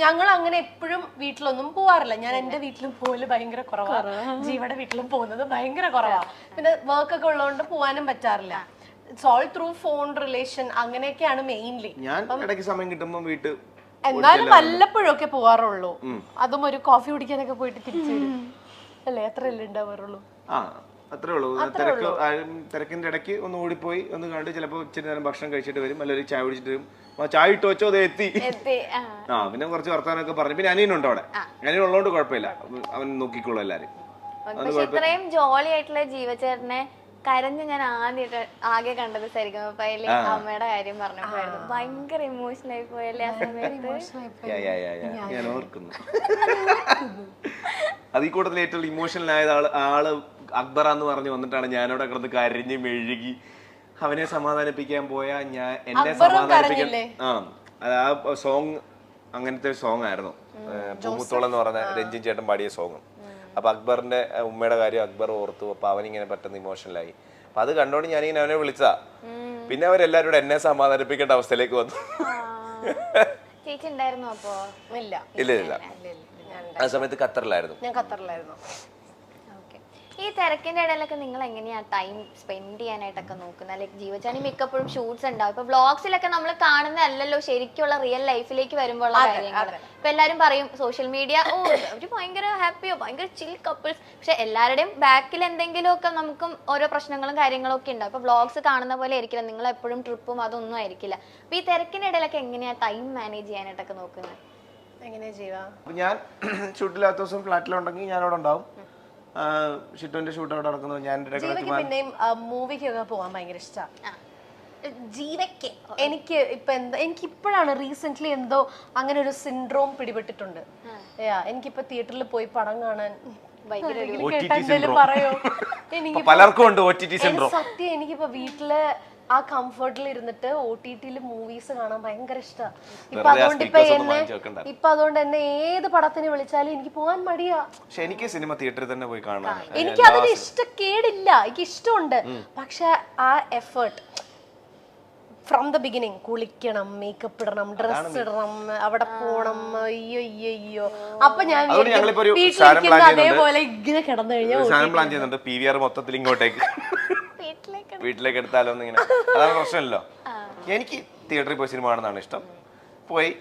ഞങ്ങൾ അങ്ങനെ എപ്പോഴും വീട്ടിലൊന്നും പോവാറില്ല. ഞാൻ എന്റെ വീട്ടിലും പോകൽ ഭയങ്കര കുറവാണ് ജീവയുടെ വീട്ടിലും പോകുന്നത് ഭയങ്കര കുറവാണ് പിന്നെ വർക്ക് ഒക്കെ ഉള്ളതുകൊണ്ട് പോവാനും പറ്റാറില്ല. It's all through phone relation അങ്ങനെയൊക്കെയാണ് മെയിൻലി ഞാൻ ഇടയ്ക്ക് സമയം കിട്ടുമ്പോൾ വീട്ട് എന്നാലും വല്ലപ്പോഴും ഒക്കെ പോവാറുള്ളൂ. അതും ഒരു കോഫി കുടിക്കാനൊക്കെ പോയിട്ട് തിരിച്ചു വരും. അല്ലേ? അത്രയല്ലേ ഉണ്ടാവാറുള്ളൂ. ആ. അത്രേ ഉള്ളൂ. തിരക്ക് തിരക്കിന്റെ ഇടയ്ക്ക് ഒന്ന് ഓടിപ്പോയി ഒന്ന് കണ്ട് ചിലപ്പോൾ ഇച്ചിരി നേരം ഭക്ഷണം കഴിച്ചിട്ട് വരും അല്ലെങ്കിൽ ചായ കുടിച്ചിട്ട് വരും. ആ, ചായ ഇട്ട് വെച്ചോ അത് എത്തി. എത്തി ആ. പിന്നെ കുറച്ച് വർത്താനൊക്കെ പറഞ്ഞു. പിന്നെ അനിയനുണ്ട് അവിടെ. അനിയൻ ഉള്ളതുകൊണ്ട് കുഴപ്പമില്ല. അവൻ നോക്കിക്കോളൂ എല്ലാരും ഇത്രയും ജോളി ആയിട്ടുള്ള ജീവചേട്ടനെ കരഞ്ഞ് ഞാൻ ആദ്യമായിട്ട് ആകെ കണ്ടത് ശരിക്കും അമ്മയുടെ കാര്യം പറഞ്ഞപ്പോഴായിരുന്നു. ഭയങ്കര ഇമോഷണൽ ആയി പോയല്ലേ ആ സമയത്ത് യാ, യാ, യാ, യാ. ഞാൻ ഓർക്കുന്നു. അത് ഈ കൂട്ടത്തിൽ ഏറ്റവും ഇമോഷണൽ ആയ ആൾ ആൾ അക്ബർ എന്ന് പറഞ്ഞു വന്നിട്ടാണ് ഞാനവിടെ കിടന്ന് കരഞ്ഞ് മെഴുകി. അവനെ സമാധാനിപ്പിക്കാൻ പോയ ഞാൻ എന്നെ സമാധാനിപ്പിക്കാൻ ആ. അത് ആ സോങ് അങ്ങനത്തെ ഒരു സോങ് ആയിരുന്നു. പൂമുത്തോളം എന്ന് പറഞ്ഞ രഞ്ജിൻ ചേട്ടൻ പാടിയ സോങ്. അപ്പൊ അക്ബറിന്റെ ഉമ്മയുടെ കാര്യം അക്ബർ ഓർത്തു. അപ്പൊ അവനിങ്ങനെ പെട്ടെന്ന് ഇമോഷണലായി അപ്പൊ അത് കണ്ടോണ്ട് ഞാനിങ്ങനെ അവനെ വിളിച്ചാ പിന്നെ അവരെല്ലാരും കൂടെ എന്നെ സമാധാനിപ്പിക്കേണ്ട അവസ്ഥയിലേക്ക് വന്നു. ചേച്ചി ഉണ്ടായിരുന്നു അപ്പോ? ഇല്ല ഇല്ല ഇല്ല. ആ സമയത്ത് ഖത്തറിലായിരുന്നു. ഞാൻ ഖത്തറിലായിരുന്നു. ഈ തിരക്കിന്റെ ഇടയിലൊക്കെ നിങ്ങൾ എങ്ങനെയാ ടൈം സ്പെൻഡ് ചെയ്യാനായിട്ടൊക്കെ നോക്കുന്നത്? ലൈക്ക് ജീവജാനി മിക്കപ്പോഴും ഷൂട്ട്സ് ഉണ്ടാവും. ഇപ്പൊ വ്ളോഗ്സിലൊക്കെ നമ്മൾ കാണുന്നതല്ലല്ലോ ശരിക്കുള്ള റിയൽ ലൈഫിലേക്ക് വരുമ്പോൾ കാര്യങ്ങൾ ഇപ്പൊ എല്ലാരും പറയും സോഷ്യൽ മീഡിയ ഓ അവർ ഭയങ്കര ഹാപ്പിയോ ഭയങ്കര ചിൽ കപ്പിൾസ് പക്ഷെ എല്ലാവരുടെയും ബാക്കിൽ എന്തെങ്കിലുമൊക്കെ നമുക്കും ഓരോ പ്രശ്നങ്ങളും കാര്യങ്ങളും ഒക്കെ ഉണ്ടാവും. ഇപ്പൊ ബ്ലോഗ്സ് കാണുന്ന പോലെ ആയിരിക്കില്ല. നിങ്ങൾ എപ്പോഴും ട്രിപ്പും അതൊന്നും ആയിരിക്കില്ല. അപ്പൊ ഈ തിരക്കിന്റെ ഇടയിലൊക്കെ എങ്ങനെയാ ടൈം മാനേജ് ചെയ്യാനായിട്ടൊക്കെ നോക്കുന്നത്? എങ്ങനെയാ ജീവ? ഞാൻ ഷൂട്ടില്ലാത്ത ദിവസം ഫ്ലാറ്റിലുണ്ടെങ്കിൽ ഞാൻ അവിടെ ഉണ്ടാവും. ഷിറ്റുവിന്റെ ഷൂട്ട് അവിടെ നടക്കുന്നു. ഞാൻ ജീവയ്ക്ക് പിന്നെയും മൂവിക്കൊക്കെ പോവാൻ ഭയങ്കര ഇഷ്ടമാണ് ജീവയ്ക്ക്. എനിക്ക് ഇപ്പൊ എന്താ എനിക്ക് ഇപ്പോഴാണ് റീസെന്റ് എന്തോ അങ്ങനെ ഒരു സിൻഡ്രോം പിടിപെട്ടിട്ടുണ്ട്. എനിക്കിപ്പോ തിയേറ്ററിൽ പോയി പടം കാണാൻ പറയോ? എനിക്ക് പലർക്കും ഉണ്ട് സത്യം എനിക്കിപ്പോ വീട്ടിൽ ആ കംഫർട്ടിൽ ഇരുന്നിട്ട് ഒ ടി ടിയിൽ മൂവീസ് കാണാൻ ഭയങ്കര ഇഷ്ടമാണ് ഇപ്പൊ അതുകൊണ്ട് ഇപ്പൊ എന്നെ ഇപ്പൊ അതുകൊണ്ട് എന്നെ ഏത് പടത്തിന് വിളിച്ചാലും എനിക്ക് പോകാൻ മടിയാ. പക്ഷെ എനിക്ക് സിനിമ തിയേറ്ററിൽ തന്നെ പോയി കാണാൻ എനിക്ക് അതിന് ഇഷ്ടക്കേടില്ല എനിക്ക് ഇഷ്ടമുണ്ട്. പക്ഷെ ആ എഫേർട്ട് ഫ്രം ദ ബിഗിനിങ് കുളിക്കണം മേക്കപ്പ് ഇടണം ഡ്രസ് ഇടണം അവിടെ പോണം അയ്യോ അയ്യോ അയ്യോ. അപ്പൊ ഞാൻ വീട്ടിലിരിക്കുന്ന അതേപോലെ ഇങ്ങനെ കിടന്നു കഴിഞ്ഞാൽ പ്ലാൻ ചെയ്യുന്നുണ്ട്. പി വി ആർ മൊത്തത്തിൽ ഇങ്ങോട്ടേക്ക് വീട്ടിലേക്ക് എടുത്താലോ? എന്നിങ്ങനെ. അതാണ് പ്രശ്നമല്ലോ. എനിക്ക് തിയേറ്ററിൽ പോയി സിനിമ കാണുന്നതാണ് ഇഷ്ടം. പോയി.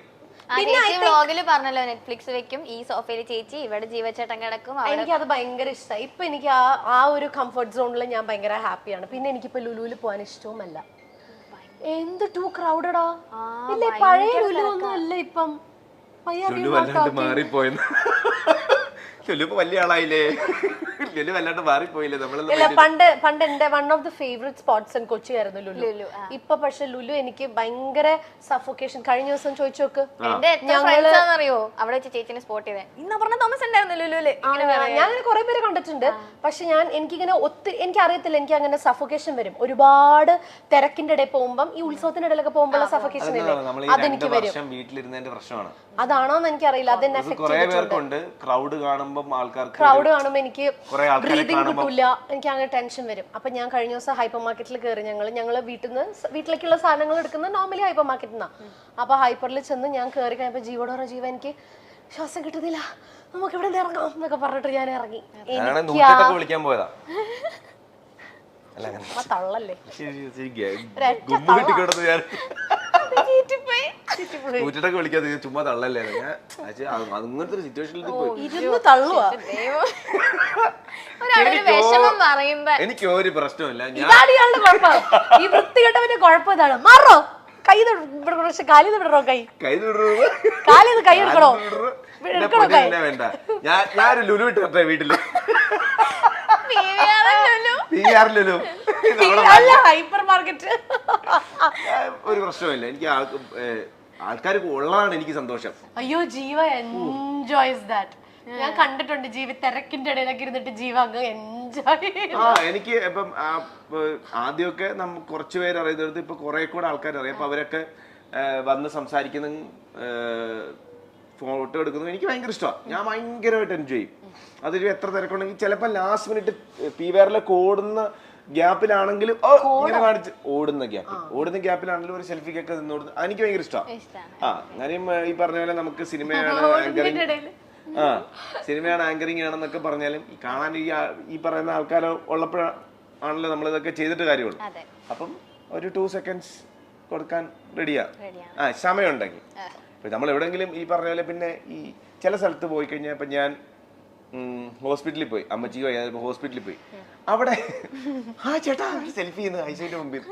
വ്ളോഗിൽ പറഞ്ഞല്ലോ നെറ്റ്ഫ്ലിക്സ് വെക്കും ഈ സോഫയിൽ ചേച്ചി ഇവിടെ ജീവചേട്ടൻ കിടക്കും എനിക്ക് അത് ഭയങ്കര ഇഷ്ടമായി ഇപ്പൊ എനിക്ക് ആ ആ ഒരു കംഫർട്ട് സോണിൽ ഞാൻ ഭയങ്കര ഹാപ്പിയാണ് പിന്നെ എനിക്കിപ്പോ ലുലുവിൽ പോകാൻ ഇഷ്ടവുമല്ല. എന്ത് ടൂ ക്രൗഡഡാ ഇല്ലേ പഴയ ലുലു ഒന്നും അല്ല ഇപ്പം? ലുലു വല്ലാണ്ട്? മാറിപ്പോയെന്ന്. ലുലു ഇപ്പൊ വലിയ ആളായില്ലേ? ലുലു വല്ലാണ്ട് മാറിപ്പോയില്ലേ? നമ്മളെല്ലാം ഇല്ല പണ്ട് പണ്ട് എന്റെ one of the favourite spots in Kochi ആയിരുന്നു ലുലു. ലുലു, ഇപ്പൊ പക്ഷെ ലുലു എനിക്ക് ഭയങ്കര സഫോക്കേഷൻ കഴിഞ്ഞ ദിവസം ചോദിച്ചു നോക്ക്. എന്റെ എത്ര ഫ്രണ്ട്സ് ആണെന്നറിയോ? അവിടെ വെച്ച് ചേച്ചിനെ സ്പോട്ട് ചെയ്തേ. ഇന്ന് പറഞ്ഞ തോമസ് ഉണ്ടായിരുന്നു ലുലുൽ ആ, ഞാൻ അങ്ങനെ കുറെ പേര് കണ്ടിട്ടുണ്ട്. പക്ഷെ ഞാൻ എനിക്കിങ്ങനെ ഒത്തിരി എനിക്ക് അറിയത്തില്ല എനിക്ക് അങ്ങനെ സഫോക്കേഷൻ വരും. ഒരുപാട് തിരക്കിന്റെ ഇടയിൽ പോകുമ്പം ഈ ഉത്സവത്തിന്റെ ഇടയിലൊക്കെ പോകുമ്പോഴുള്ള സഫോക്കേഷൻ ഇല്ലേ? നമ്മൾ ഈ രണ്ട് അതെനിക്ക് വരും. വർഷം വീട്ടിലിരുന്നതിന്റെ പ്രശ്നമാണ്. അതാണോന്ന് എനിക്കറിയില്ല. അതെന്നെ കുറെ പേർക്കുണ്ട്. ക്രൗഡ് കാണുമ്പോൾ ആൾക്കാർക്ക് ക്രൗഡ് കാണുമ്പോൾ എനിക്ക് കുറെ ആൾക്കാരെ ബ്രീതിങ് കാണുമ്പോൾ കിട്ടൂല. എനിക്ക് അങ്ങനെ ടെൻഷൻ വരും. അപ്പൊ ഞാൻ കഴിഞ്ഞ ദിവസം ഹൈപ്പർ മാർക്കറ്റിൽ കയറി ഞങ്ങൾ ഞങ്ങൾ വീട്ടിൽ നിന്ന് വീട്ടിലേക്കുള്ള സാധനങ്ങൾ എടുക്കുന്നത് നോർമലി ഹൈപ്പർ മാർക്കറ്റിൽ നിന്നാണ് അപ്പൊ ഹൈപ്പറിൽ ചെന്ന് ഞാൻ കയറി കഴിഞ്ഞപ്പോ ജീവോടോ ജീവ എനിക്ക് ശ്വാസം കിട്ടുന്നില്ല. നമുക്ക് ഇവിടെ ഇറങ്ങാം എന്നൊക്കെ പറഞ്ഞിട്ട് ഞാൻ ഇറങ്ങി. എനിക്ക് വിളിക്കാൻ പോയതാ. തള്ളല്ലേ? ശരി, ശരി, ഗുമ്മ കിട്ടിക്കൊടുത്ത് ഞാൻ നൂറ്റെട്ടൊക്കെ വിളിക്കാതെ ചുമ്മാ തള്ളല്ലേ? അങ്ങനത്തെ ഒരു സിറ്റുവേഷനിൽ എനിക്ക് ഒരു പ്രശ്നമില്ല ഈ വൃത്തികെട്ടവന്റെ കുഴപ്പം ഇതാണ്. മാറോ. കൈ പക്ഷെ കാലി വിടറോ കൈ? കൈ കാലിൽ കൈ എടുക്കണോ? വേണ്ട. ഞാൻ ഞാനൊരു ലുലു ഇട്ട് വീട്ടിൽ. ലുലു? അല്ല ഹൈപ്പർ മാർക്കറ്റ് ഒരു പ്രശ്നമില്ല എനിക്ക് ആൾക്കാർക്ക് ആൾക്കാർ ഉള്ളതാണ് എനിക്ക് സന്തോഷം. അയ്യോ ജീവ എൻജോയ്സ് ദാറ്റ് ഞാൻ കണ്ടിട്ടുണ്ട് ജീവ തിരക്കിന്റെ ഇടയിലൊക്കെ ഇരുന്നിട്ട് ജീവ അങ്ങ് എൻജോയ് ആ എനിക്ക് ഇപ്പം ആദ്യമൊക്കെ നമ്മ കുറച്ച് പേര് അറിയുന്നത് ഇപ്പൊ കുറെ കൂടെ ആൾക്കാർ അറിയാം. അപ്പൊ അവരൊക്കെ വന്ന് സംസാരിക്കുന്ന ഫോട്ടോ എടുക്കുന്നു എനിക്ക് ഭയങ്കര ഇഷ്ടമാണ് ഞാൻ ഭയങ്കരമായിട്ട് എൻജോയ് ചെയ്യും. അതിൽ എത്ര തിരക്കുണ്ടെങ്കിൽ ചിലപ്പോൾ ലാസ്റ്റ് മിനിറ്റ് പി വേറിലൊക്കെ ഓടുന്ന ഗ്യാപ്പിലാണെങ്കിലും ഇങ്ങനെ കാണിച്ച് ഓടുന്ന ഗ്യാപ്പ്. ഓടുന്ന ഗ്യാപ്പിലാണെങ്കിലും ഒരു സെൽഫിക്കൊക്കെ നിന്നോടുന്ന എനിക്ക് ഭയങ്കര ഇഷ്ടമാണ് ആ കാര്യം ഈ പറഞ്ഞ പോലെ നമുക്ക് സിനിമയാണ് ആങ്കറിങ് ആ സിനിമയാണ് ആങ്കറിങ് ആണെന്നൊക്കെ പറഞ്ഞാലും കാണാൻ ഈ ഈ പറയുന്ന ആൾക്കാർ ഉള്ളപ്പോഴാണല്ലോ നമ്മൾ ഇതൊക്കെ ചെയ്തിട്ട് കാര്യമുള്ളൂ. അപ്പം ഒരു ടു സെക്കൻഡ്സ് കൊടുക്കാൻ റെഡിയാ ആ സമയമുണ്ടെങ്കിൽ. ഇപ്പൊ നമ്മൾ എവിടെങ്കിലും ഈ പറഞ്ഞ പോലെ പിന്നെ ഈ ചില സ്ഥലത്ത് പോയി കഴിഞ്ഞാൽ ഇപ്പൊ ഞാൻ ഹോസ്പിറ്റലിൽ പോയി. അമ്മച്ചിക്ക് വയ്യാതെ ഹോസ്പിറ്റലിൽ പോയി. അവിടെ ആ ചേട്ടാ സെൽഫി ചെയ്യുന്നു ഐശ്വര്യ മുമ്പിൽ.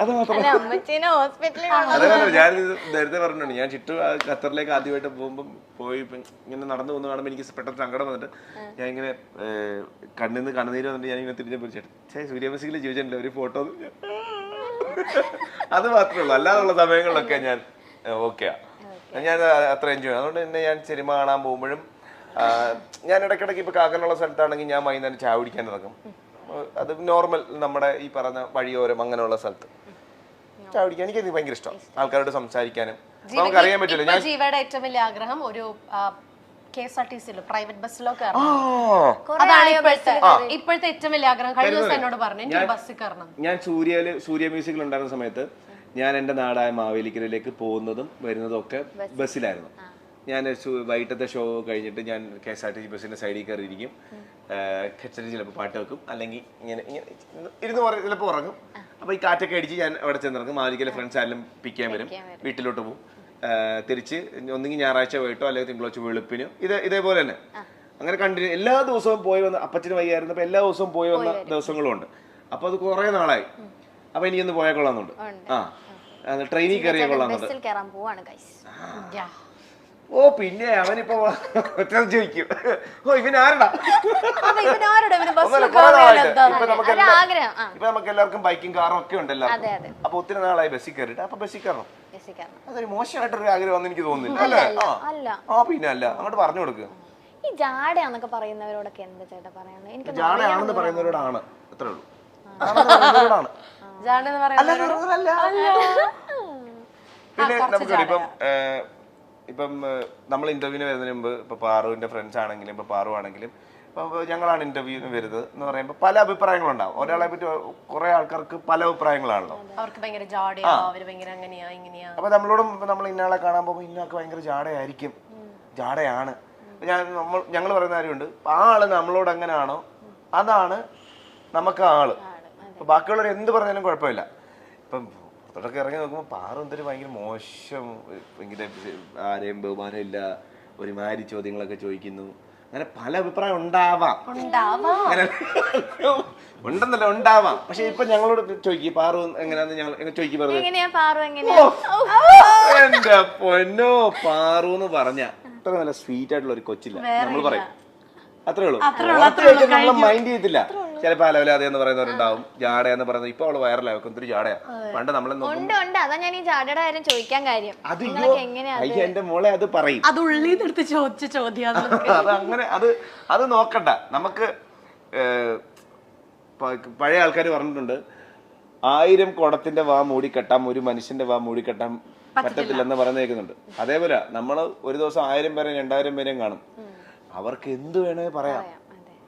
അത് മാത്രം. അല്ല അമ്മച്ചീനെ ഹോസ്പിറ്റലിൽ അതല്ല ഞാൻ നേരത്തെ പറഞ്ഞിട്ടുണ്ട്. ഞാൻ ചുറ്റും ആ ഖത്തറിലേക്ക് ആദ്യമായിട്ട് പോകുമ്പോൾ പോയി ഇങ്ങനെ നടന്നു പോകുന്ന കാണുമ്പോൾ എനിക്ക് പെട്ടെന്ന് സങ്കടം വന്നിട്ട് ഞാൻ ഇങ്ങനെ കണ്ണിൽ നിന്ന് കണ്ണുനീര് വന്നിട്ട് ഞാൻ ഇങ്ങനെ തിരിഞ്ഞു ചേട്ടാ ചേ സൂര്യമസിലെ ജീവിച്ചിട്ടില്ല ഒരു ഫോട്ടോ അത് മാത്രമേ ഉള്ളൂ. അല്ലാതുള്ള സമയങ്ങളിലൊക്കെ ഞാൻ ഓക്കെയാ ഞാൻ അത്ര എൻജോയ് ചെയ്യും. അതുകൊണ്ട് തന്നെ ഞാൻ സിനിമ കാണാൻ പോകുമ്പോഴും ഞാൻ ഇടയ്ക്കിടയ്ക്ക് ഇപ്പൊ കാക്കനുള്ള സ്ഥലത്താണെങ്കിൽ ഞാൻ വൈകുന്നേരം ചായ കുടിക്കാൻ ഇറങ്ങും. അത് നോർമൽ നമ്മുടെ ഈ പറഞ്ഞ വഴിയോരം അങ്ങനെയുള്ള സ്ഥലത്ത്. ചായ കുടിക്കാൻ എനിക്ക് ഭയങ്കര ഇഷ്ടം ആൾക്കാരോട് സംസാരിക്കാനും. നമുക്ക് അറിയാൻ പറ്റില്ല. ഞാൻ ജീവയുടെ ഏറ്റവും വലിയ ആഗ്രഹം ഒരു കെ എസ് ആർ ടി സിയിലോ പ്രൈവറ്റ് ബസ്സിലോ കയറണം. അതാണ് ഇപ്പോഴത്തെ ഇപ്പോഴത്തെ ഏറ്റവും വലിയ ആഗ്രഹം. കഴിഞ്ഞ ദിവസം എന്നോട് പറഞ്ഞു എനിക്ക് ബസ്സിൽ കയറണം. ഞാൻ സൂര്യയിൽ സൂര്യ മ്യൂസിക്കിൽ ഉണ്ടായിരുന്ന സമയത്ത് ഞാൻ എന്റെ നാടായ മാവേലിക്കരയിലേക്ക് പോകുന്നതും വരുന്നതും ഒക്കെ ബസ്സിലായിരുന്നു. ഞാൻ വൈകിട്ടത്തെ ഷോ കഴിഞ്ഞിട്ട് ഞാൻ K S R T C ബസ്സിന്റെ സൈഡിൽ കയറിയിരിക്കും. കച്ചറി ചിലപ്പോൾ പാട്ട് വെക്കും. അല്ലെങ്കിൽ ഇങ്ങനെ ഇങ്ങനെ ഇരുന്ന് ചിലപ്പോൾ ഉറങ്ങും. അപ്പോൾ ഈ കാറ്റൊക്കെ അടിച്ച് ഞാൻ അവിടെ ചെന്നിറങ്ങും. മാവേലിക്കലെ ഫ്രണ്ട്സ് ആരെല്ലാം പിക്ക് ചെയ്യാൻ വരും. വീട്ടിലോട്ട് പോകും തിരിച്ച് ഒന്നെങ്കിൽ ഞായറാഴ്ച പോയിട്ടോ അല്ലെങ്കിൽ തിങ്കളാഴ്ച വെളുപ്പിനോ. ഇത് ഇതേപോലെ തന്നെ. അങ്ങനെ കണ്ടിന്യൂ എല്ലാ ദിവസവും പോയി വന്ന് അപ്പച്ചന് വയ്യായിരുന്നപ്പോൾ എല്ലാ ദിവസവും പോയി വന്ന ദിവസങ്ങളും ഉണ്ട് അപ്പൊ അത് കുറേ നാളായി. അപ്പോൾ എനിക്കൊന്ന് പോയാൽ കൊള്ളാന്നുണ്ട് ആ. ട്രെയിനിൽ കയറിയാൽ കൊള്ളാം ഓ പിന്നെ അവനിപ്പോ ചോദിക്കും. ഓ ഇവൻ ആരടാ? ഇപ്പൊ നമുക്ക് എല്ലാവർക്കും ബൈക്കും കാറും ഒക്കെ ഉണ്ടല്ലോ. അപ്പൊ ഒത്തിരി നാളായി ബസ്സിൽ കയറിയിട്ട്. അപ്പൊ ബസ്സിൽ കയറണം. അതൊരു മോശമായിട്ടൊരു ആഗ്രഹം എനിക്ക് തോന്നുന്നില്ല. അല്ലേ ആ. അല്ല. ആ പിന്നെ അല്ല അങ്ങോട്ട് പറഞ്ഞു കൊടുക്കുക ഈ ജാടയാന്നൊക്കെ പറയുന്നവരോടൊക്കെ എന്താ ചേട്ടാ പറയുന്നത് എനിക്ക് ജാടയാണെന്ന് പറയുന്നവരോടാണ്. അത്രേ ഉള്ളൂ. ആണെന്ന് എന്ന് പറയുന്നത് അല്ല. പിന്നെ നമുക്കറിയാം ഇപ്പം ഇപ്പം നമ്മൾ ഇന്റർവ്യൂവിന് വരുന്നതിന് മുമ്പ് ഇപ്പൊ പാറുവിന്റെ ഫ്രണ്ട്സ് ആണെങ്കിലും ഇപ്പൊ പാറു ആണെങ്കിലും ഇപ്പൊ ഞങ്ങളാണ് ഇന്റർവ്യൂവിന് വരുന്നത് എന്ന് പറയുമ്പോൾ പല അഭിപ്രായങ്ങളുണ്ടാവും. ഒരാളെ പറ്റി കുറെ ആൾക്കാർക്ക് പല അഭിപ്രായങ്ങളാണല്ലോ. അവർക്ക് ഭയങ്കര ജാടയാ അവർ ഭയങ്കര അങ്ങനെയാ ഇങ്ങനെയാ. അപ്പൊ നമ്മളോടും നമ്മൾ ഇന്നയാളെ കാണാൻ പോകുമ്പോൾ ഇന്നൊക്കെ ഭയങ്കര ജാടയായിരിക്കും ജാടയാണ് ഞാൻ നമ്മൾ ഞങ്ങൾ പറയുന്ന കാര്യമുണ്ട് ആ ആൾ നമ്മളോട് എങ്ങനെയാണോ അതാണ് നമുക്ക് ആൾ. അപ്പൊ ബാക്കിയുള്ളവർ എന്ത് പറഞ്ഞാലും കുഴപ്പമില്ല. ഇപ്പം പുറത്തോട്ടൊക്കെ ഇറങ്ങി നോക്കുമ്പോൾ പാറ എന്തൊരു ഭയങ്കര മോശം ഭയങ്കര ആരെയും ബഹുമാനമില്ല ഒരുമാതിരി ചോദ്യങ്ങളൊക്കെ ചോദിക്കുന്നു. അങ്ങനെ പല അഭിപ്രായം ഉണ്ടാവാം. ഉണ്ടെന്നല്ല ഉണ്ടാവാം. പക്ഷെ ഇപ്പൊ ഞങ്ങളോട് ചോദിക്കും പാറു എങ്ങനെയാന്ന് ഞങ്ങൾ ചോദിക്കും എന്റെ പൊന്നോ പാറു എന്ന് പറഞ്ഞ അത്ര നല്ല സ്വീറ്റ് ആയിട്ടുള്ള ഒരു കൊച്ചില്ല. നമ്മൾ പറയും. അത്രേ ഉള്ളൂ. നമ്മൾ മൈൻഡ് ചെയ്തില്ല ചിലപ്പോ അലവലാതെ എന്ന് പറയുന്നവരുണ്ടാവും ജാട എന്ന് പറയുന്നത്. ഇപ്പൊ അവൾ വൈറലാവും ഒത്തിരി ജാടയാ. പണ്ട് നമ്മളെ നോക്കും ഉണ്ട് ഉണ്ട്. അതാ ഞാൻ ഈ ജാടയുടെ കാര്യം ചോദിക്കാൻ കാര്യം. അത് അയ്യോ എന്റെ മോളെ അത് പറയും. അത് ഉള്ളിൽ നിന്ന് എടുത്ത് ചോദിച്ച ചോദ്യം അത്. അങ്ങനെ അത് അത് നോക്കണ്ട. നമുക്ക് പഴയ ആൾക്കാർ പറഞ്ഞിട്ടുണ്ട് ആയിരം കുടത്തിന്റെ വാ മൂടിക്കെട്ടാം ഒരു മനുഷ്യന്റെ വാ മൂടിക്കെട്ടാൻ പറ്റത്തില്ലെന്ന് പറഞ്ഞേക്കുന്നുണ്ട് കേൾക്കുന്നുണ്ട്. അതേപോലെ നമ്മൾ ഒരു ദിവസം ആയിരം പേരെയും രണ്ടായിരം പേരെയും കാണും. അവർക്ക് എന്ത് വേണേ പറയാം.